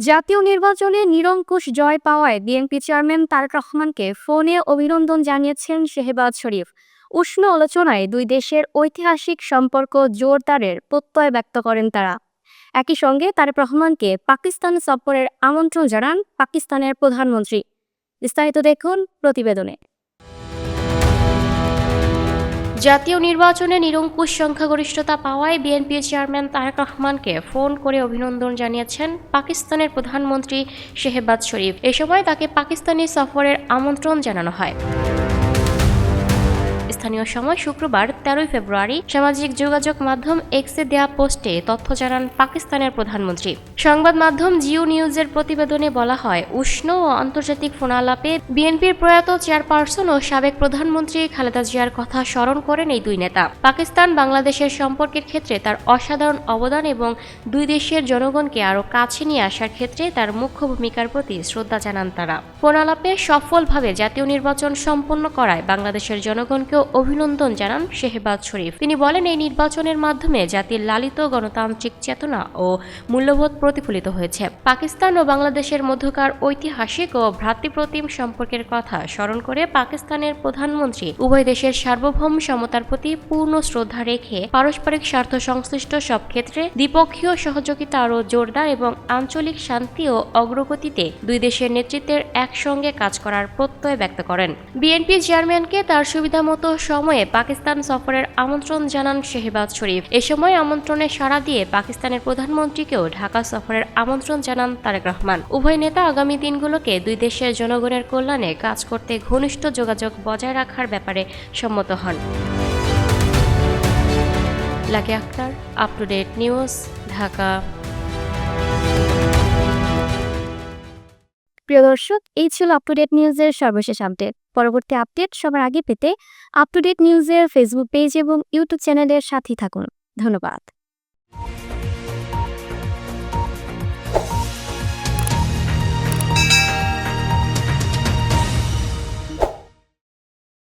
জাতীয় নির্বাচনে নিরঙ্কুশ জয় পাওয়ায় বিএনপি চেয়ারম্যান তারেক রহমানকে ফোনে অভিনন্দন জানিয়েছেন শেহবাজ শরীফ। উষ্ণ আলোচনায় দুই দেশের ঐতিহাসিক সম্পর্ক জোরদারের প্রত্যয় ব্যক্ত করেন তারা। একই সঙ্গে তারেক রহমানকে পাকিস্তান সফরের আমন্ত্রণ জানান পাকিস্তানের প্রধানমন্ত্রী। বিস্তারিত দেখুন প্রতিবেদনে। জাতীয় নির্বাচনে নিরঙ্কুশ সংখ্যাগরিষ্ঠতা পাওয়ায় বিএনপি চেয়ারম্যান তারেক রহমানকে ফোন করে অভিনন্দন জানিয়েছেন পাকিস্তানের প্রধানমন্ত্রী শেহবাজ শরীফ। এ সময় তাকে পাকিস্তানি সফরের আমন্ত্রণ জানানো হয়। স্থানীয় সময় শুক্রবার তেরোই ফেব্রুয়ারি সামাজিক যোগাযোগ মাধ্যম এক্সে দেয়া পোস্টে তথ্য জানান পাকিস্তানের প্রধানমন্ত্রী। সংবাদ মাধ্যম জিও নিউজের প্রতিবেদনে বলা হয়, উষ্ণ ও আন্তর্জাতিক ফোনালাপে বিএনপির প্রয়াত চেয়ারপারসন ও সাবেক প্রধানমন্ত্রী খালেদা জিয়ার কথা স্মরণ করেন এই দুই নেতা। পাকিস্তান বাংলাদেশের সম্পর্কের ক্ষেত্রে তার অসাধারণ অবদান এবং দুই দেশের জনগণকে আরও কাছে নিয়ে আসার ক্ষেত্রে তার মুখ্য ভূমিকার প্রতি শ্রদ্ধা জানান তারা। ফোনালাপে সফলভাবে জাতীয় নির্বাচন সম্পন্ন করায় বাংলাদেশের জনগণকেও অভিনন্দন জানান শেহবাজ শরীফ। তিনি বলেন, এই নির্বাচনের মাধ্যমে জাতির লালিত গণতান্ত্রিক চেতনা ও মূল্যবোধ প্রতিফলিত হয়েছে। পাকিস্তান ও বাংলাদেশের মধ্যকার ঐতিহাসিক ও ভ্রাতৃপ্রতিম সম্পর্কের কথা স্মরণ করে পাকিস্তানের প্রধানমন্ত্রী উভয় দেশের সার্বভৌম সমতার প্রতি পূর্ণ শ্রদ্ধা রেখে পারস্পরিক স্বার্থ সংশ্লিষ্ট সব ক্ষেত্রে দ্বিপক্ষীয় সহযোগিতা আরও জোরদার এবং আঞ্চলিক শান্তি ও অগ্রগতিতে দুই দেশের নেতৃত্বের একসঙ্গে কাজ করার প্রত্যয় ব্যক্ত করেন। বিএনপি চেয়ারম্যানকে তার সুবিধামতো সময়ে পাকিস্তান সফরের আমন্ত্রণ জানান শেহবাজ শরীফ। এ সময় আমন্ত্রণে সাড়া দিয়ে পাকিস্তানের প্রধানমন্ত্রীকেও ঢাকা সফরের আমন্ত্রণ জানান তারেক রহমান। উভয় নেতা আগামী দিনগুলোকে দুই দেশের জনগণের কল্যাণে কাজ করতে ঘনিষ্ঠ যোগাযোগ বজায় রাখার ব্যাপারে সম্মত হন। Lucky Akter up to date news Dhaka. প্রিয় দর্শক, এই ছিল আপ টু ডেট নিউজের সর্বশেষ আপডেট পরবর্তী আপডেট সবার আগে পেতে আপ টু ডেট নিউজের ফেসবুক পেজ এবং ইউটিউব চ্যানেলের সাথেই থাকুন। ধন্যবাদ।